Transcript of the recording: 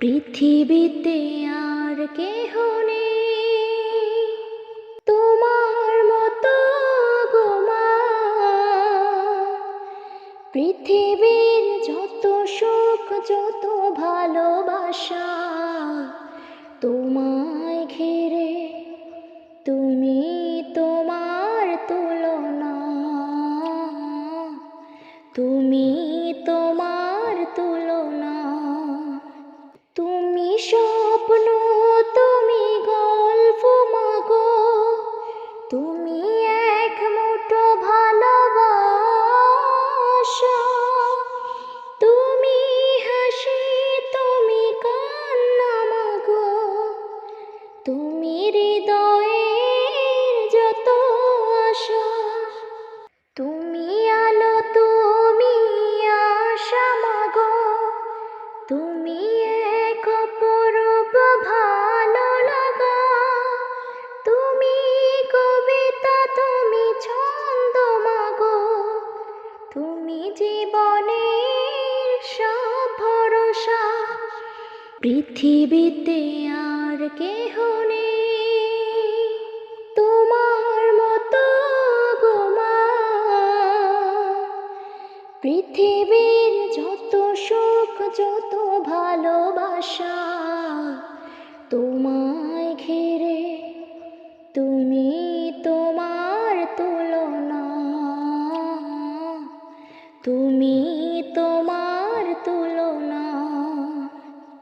পৃথিবীতে আর কেহ তোমার মতো গোমা পৃথিবীর যত সুখ যত ভালোবাসা তোমায় জীবনের সব পৃথিবীতে আর কেহ নেই। তোমার মতো গো মা। পৃথিবীর যত সুখ, যত ভালোবাসা তুমি তোমার তুল